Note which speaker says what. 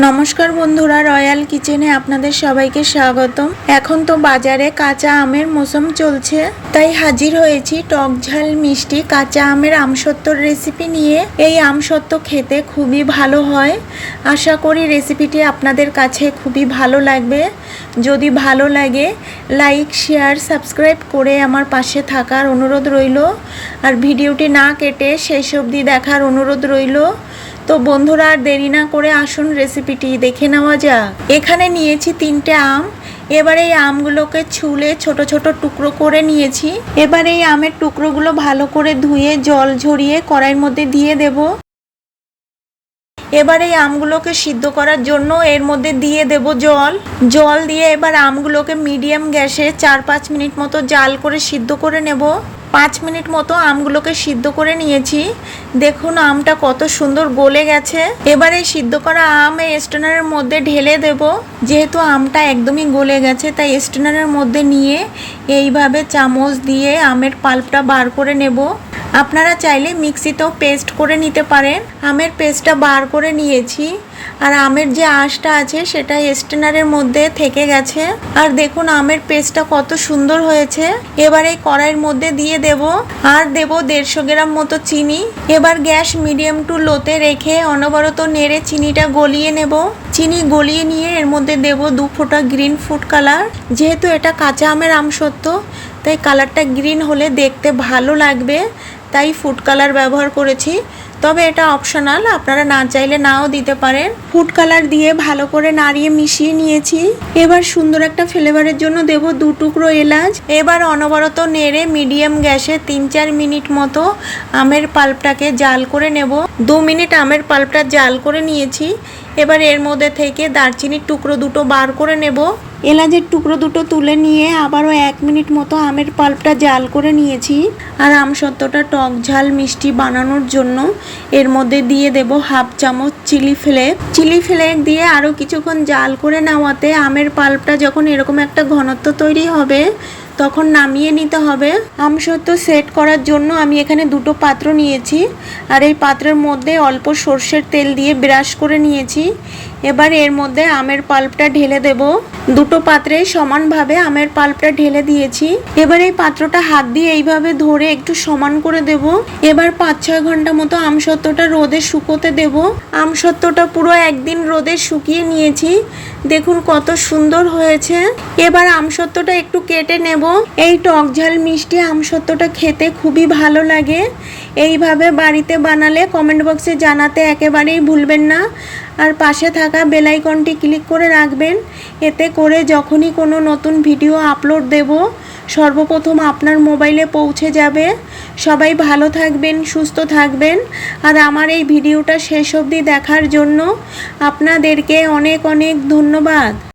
Speaker 1: নমস্কার বন্ধুরা, রয়্যাল কিচেনে আপনাদের সবাইকে স্বাগতম। এখন তো বাজারে কাঁচা আমের মৌসুম চলছে, তাই হাজির হয়েছি টক ঝাল মিষ্টি কাঁচা আমের আমসত্ত্বর রেসিপি নিয়ে। এই আমসত্ত্ব খেতে খুবই ভালো হয়। আশা করি রেসিপিটি আপনাদের কাছে খুবই ভালো লাগবে। যদি ভালো লাগে, লাইক, শেয়ার, সাবস্ক্রাইব করে আমার পাশে থাকার অনুরোধ রইল। আর ভিডিওটি না কেটে শেষ অবধি দেখার অনুরোধ রইল। তো বন্ধুরা আর দেরি না করে আসুন রেসিপিটি দেখে নেওয়া যাক। এখানে নিয়েছি তিনটে আম। এবার এই আমগুলোকে ছুলে ছোট ছোট টুকরো করে নিয়েছি। এবার এই আমের টুকরোগুলো ভালো করে ধুয়ে, জল ঝরিয়ে কড়াইয়ের মধ্যে দিয়ে দেব। এবার এই আমগুলোকে সিদ্ধ করার জন্য এর মধ্যে দিয়ে দেব জল। জল দিয়ে এবার আমগুলোকে মিডিয়াম গ্যাসে চার পাঁচ মিনিট মতো জাল করে সিদ্ধ করে নেব। পাঁচ মিনিট মতো আমগুলোকে সিদ্ধ করে নিয়েছি। দেখুন আমটা কত সুন্দর গলে গেছে। এবার সিদ্ধ করা আম এই স্টোনারের মধ্যে ঢেলে দেব। যেহেতু আমটা একদমই গলে গেছে, তাই স্টেনারের মধ্যে নিয়ে এইভাবে চামচ দিয়ে আমের পাল্পটা বার করে নেব। আপনারা চাইলে মিক্সিতেও পেস্ট করে নিতে পারেন। আমের পেস্টটা বার করে নিয়েছি। আর আমের যে আঁশটা আছে, সেটা স্টেনারের মধ্যে থেকে গেছে। আর দেখুন, আমের পেস্টটা কত সুন্দর হয়েছে। এবার এই কড়াইয়ের মধ্যে দিয়ে দেব। আর দেব দেড়শো গ্রাম মতো চিনি। এবার গ্যাস মিডিয়াম টু লোতে রেখে অনবরত নেড়ে চিনিটা গলিয়ে নেব। চিনি গলিয়ে নিয়ে এর মধ্যে দেব দু ফোঁটা গ্রিন ফুড কালার। যেহেতু এটা কাঁচা আমের আমসত্ত্ব তাই কালারটা গ্রিন হলে দেখতে ভালো লাগবে। তাই ফুড কালার ব্যবহার করেছি। তবে এটা অপশনাল আপনারা না চাইলে নাও দিতে পারেন। ফুড কালার দিয়ে ভালো করে নাড়িয়ে মিশিয়ে নিয়েছি। এবার সুন্দর একটা ফ্লেভারের জন্য দেব দু টুকরো এলাচ। এবার অনবরত নেড়ে মিডিয়াম গ্যাসে তিন চার মিনিট মতো আমের পাল্পটাকে জাল করে নেব। দু মিনিট আমের পাল্পটা জাল করে নিয়েছি। এবার এর মধ্যে থেকে দারচিনির টুকরো দুটো বার করে নেব। এলাচের টুকরো দুটো তুলে নিয়ে আবারও এক মিনিট মতো আমের পাল্পটা জাল করে নিয়েছি। আর আমসত্ত্বটা টক ঝাল মিষ্টি বানানোর জন্য এর মধ্যে দিয়ে দেব হাফ চামচ চিলি ফ্লেক চিলি ফ্লেক দিয়ে আরও কিছুক্ষণ জাল করে নেওয়াতে আমের পাল্পটা যখন এরকম একটা ঘনত্ব তৈরি হবে, তখন নামিয়ে নিতে হবে। আমসত্ত্ব সেট করার জন্য আমি এখানে দুটো পাত্র নিয়েছি। আর এই পাত্রের মধ্যে অল্প সর্ষের তেল দিয়ে ব্রাশ করে নিয়েছি। এবার এর মধ্যে আমের পাল্পটা ঢেলে দেব। দুটো পাত্রে সমানভাবে আমের পাল্পটা ঢেলে দিয়েছি। এবার এই পাত্রটা হাত দিয়ে এইভাবে ধরে একটু সমান করে দেব। এবার পাঁচ ছয় ঘণ্টা মতো আমসত্ত্বটা রোদে শুকোতে দেব। আমসত্ত্বটা পুরো একদিন রোদে শুকিয়ে নিয়েছি। দেখুন কত সুন্দর হয়েছে। এবার আমসত্ত্বটা একটু কেটে নেব। এই টক ঝাল মিষ্টি আমসত্ত্বটা খেতে খুবই ভালো লাগে। এইভাবে বাড়িতে বানালে কমেন্ট বক্সে জানাতে একেবারেই ভুলবেন না। আর পাশে থাকা বেলাইকনটি ক্লিক করে রাখবেন। এতে করে যখনই কোনো নতুন ভিডিও আপলোড দেব, সর্বপ্রথম আপনার মোবাইলে পৌঁছে যাবে। সবাই ভালো থাকবেন, সুস্থ থাকবেন। আর আমার এই ভিডিওটা শেষ অবধি দেখার জন্য আপনাদেরকে অনেক অনেক ধন্যবাদ।